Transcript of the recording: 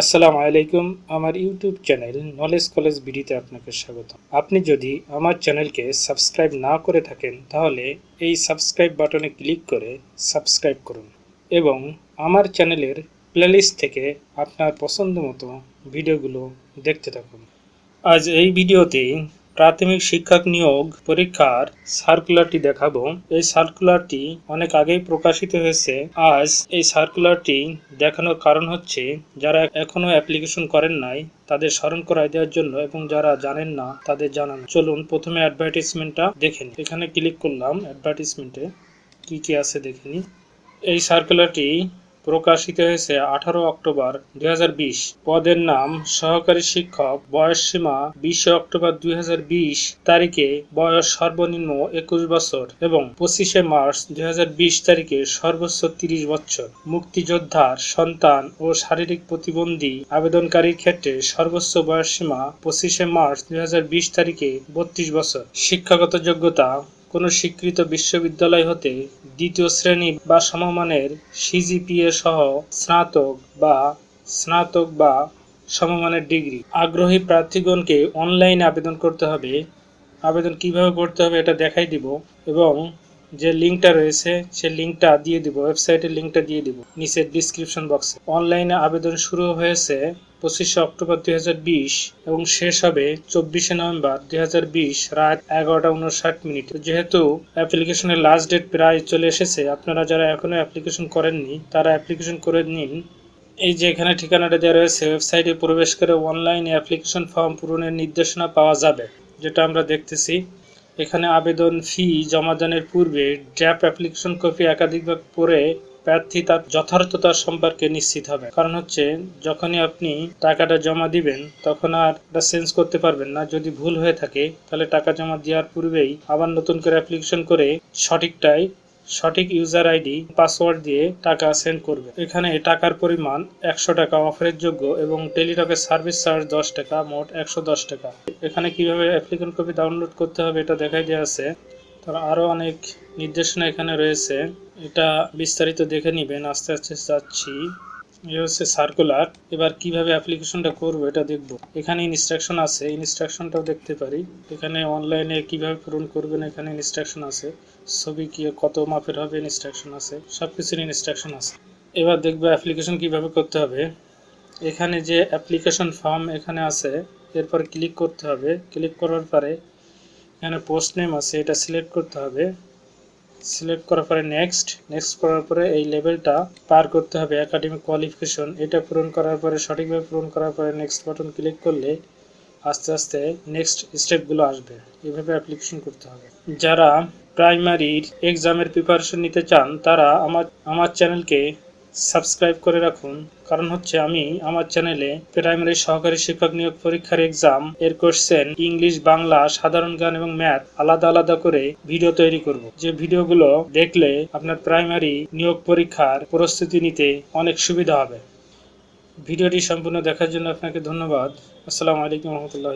আসসালামু আলাইকুম, আমার ইউটিউব চ্যানেল নলেজ কলেজ বিডিতে আপনাকে স্বাগত আপনি যদি আমার চ্যানেলকে সাবস্ক্রাইব না করে থাকেন, তাহলে এই সাবস্ক্রাইব বাটনে ক্লিক করে সাবস্ক্রাইব করুন এবং আমার চ্যানেলের প্লেলিস্ট থেকে আপনার পছন্দ মতো ভিডিওগুলো দেখতে থাকুন। আজ এই ভিডিওতে প্রাথমিক শিক্ষক নিয়োগ পরীক্ষার সার্কুলারটি দেখাবো। এই সার্কুলারটি অনেক আগেই প্রকাশিত হয়েছে। আজ এই সার্কুলারটি দেখানোর কারণ হচ্ছে, যারা এখনও অ্যাপ্লিকেশন করেন নাই, তাদের স্মরণ করাই দেওয়ার জন্য এবং যারা জানেন না, তাদের জানান। চলুন প্রথমে অ্যাডভার্টিসমেন্টটা দেখে নিই। এখানে ক্লিক করলাম অ্যাডভার্টিসমেন্টে কি কি আছে দেখে নিই। এই সার্কুলারটি প্রকাশিত হয়েছে আঠারো অক্টোবর দু হাজার বিশ। পদের নাম সহকারী শিক্ষক, বয়স সীমা বিশে অক্টোবর দু হাজার বিশ, তারিখে বয়স সর্বনিম্ন একুশ বছর এবং পঁচিশে মার্চ দুই হাজার বিশ তারিখে সর্বোচ্চ তিরিশ বছর। মুক্তিযোদ্ধার সন্তান ও শারীরিক প্রতিবন্ধী আবেদনকারীর ক্ষেত্রে সর্বোচ্চ বয়স সীমা পঁচিশে মার্চ দুই হাজার বিশ তারিখে বত্রিশ বছর। শিক্ষাগত যোগ্যতা কোনো স্বীকৃত বিশ্ববিদ্যালয় হতে দ্বিতীয় শ্রেণি বা সমমানের সিজিপিএ সহ স্নাতক বা স্নাতক বা সমমানের ডিগ্রি। আগ্রহী প্রার্থীগণকে অনলাইনে আবেদন করতে হবে। আবেদন কীভাবে করতে হবে এটা দেখাই দিব এবং যে লিঙ্কটা রয়েছে, সে লিঙ্কটা দিয়ে দিব ওয়েবসাইটের লিঙ্কটা দিয়ে দিব, নিচের ডিসক্রিপশন বক্সে অনলাইনে আবেদন শুরু হয়েছে পঁচিশে অক্টোবর দু হাজার বিশ এবং শেষ হবে চব্বিশে নভেম্বর দুই রাত এগারোটা উনষাট মিনিট। যেহেতু অ্যাপ্লিকেশনের লাস্ট ডেট প্রায় চলে এসেছে, আপনারা যারা এখনও অ্যাপ্লিকেশন করেননি, তারা অ্যাপ্লিকেশন করে নিন। এই যে এখানে ঠিকানাটা দেওয়া রয়েছে ওয়েবসাইটে প্রবেশ করে অনলাইনে অ্যাপ্লিকেশন ফর্ম পূরণের নির্দেশনা পাওয়া যাবে, যেটা আমরা দেখতেছি। এখানে আবেদন ফি জমাদানের পূর্বে ড্র্যাপ অ্যাপ্লিকেশন কপি একাধিকবার পড়ে প্রার্থী তার যথার্থতা সম্পর্কে নিশ্চিত হবে। কারণ হচ্ছে, যখনই আপনি টাকাটা জমা দিবেন, তখন আর এটা চেঞ্জ করতে পারবেন না। যদি ভুল হয়ে থাকে, তাহলে টাকা জমা দেওয়ার পূর্বেই আবার নতুন করে অ্যাপ্লিকেশন করে সঠিকটাই সঠিক ইউজার আইডি পাসওয়ার্ড দিয়ে টাকা সেন্ড করবে। এখানে টাকার পরিমাণ একশো টাকা, অফারের যোগ্য এবং টেলিটকের সার্ভিস চার্জ দশ টাকা, মোট একশো দশ টাকা। এখানে কীভাবে অ্যাপ্লিকেশন কপি ডাউনলোড করতে হবে এটা দেখাই দেওয়া আছে। তার আরও অনেক নির্দেশনা এখানে রয়েছে। এটা বিস্তারিত দেখে নেবেন। আস্তে আস্তে যাচ্ছি। এই হচ্ছে সার্কুলার এবার কীভাবে অ্যাপ্লিকেশনটা করব এটা দেখব। এখানে ইনস্ট্রাকশন আছে ইনস্ট্রাকশনটাও দেখতে পারি। এখানে অনলাইনে কীভাবে পূরণ করবেন এখানে ইনস্ট্রাকশন আছে। ছবি কি, কত মাপের হবে ইনস্ট্রাকশন আছে। সব কিছুর ইনস্ট্রাকশন আছে। এবার দেখব অ্যাপ্লিকেশন কীভাবে করতে হবে। এখানে যে অ্যাপ্লিকেশন ফর্ম এখানে আছে, এরপর ক্লিক করতে হবে। ক্লিক করার পরে এখানে পোস্ট নেম আছে, এটা সিলেক্ট করতে হবে। সিলেক্ট করার পরে নেক্সট নেক্সট করার পরে এই লেভেলটা পার করতে হবে একাডেমিক কোয়ালিফিকেশন এটা পূরণ করার পরে, সঠিকভাবে পূরণ করার পরে নেক্সট বাটন ক্লিক করলে আস্তে আস্তে নেক্সট স্টেপগুলো আসবে। এভাবে অ্যাপ্লিকেশন করতে হবে। যারা প্রাইমারির এক্সামের প্রিপারেশন নিতে চান, তারা আমার আমার চ্যানেলকে সাবস্ক্রাইব করে রাখুন। কারণ হচ্ছে আমি আমার চ্যানেলে প্রাইমারি সহকারী শিক্ষক নিয়োগ পরীক্ষার এক্সাম এর কোশ্চেন ইংলিশ, বাংলা, সাধারণ জ্ঞান এবং ম্যাথ আলাদা আলাদা করে ভিডিও তৈরি করব। যে ভিডিওগুলো দেখলে আপনার প্রাইমারি নিয়োগ পরীক্ষার প্রস্তুতি নিতে অনেক সুবিধা হবে। ভিডিওটি সম্পূর্ণ দেখার জন্য আপনাকে ধন্যবাদ। আসসালামু আলাইকুম রহমতুল্লাহ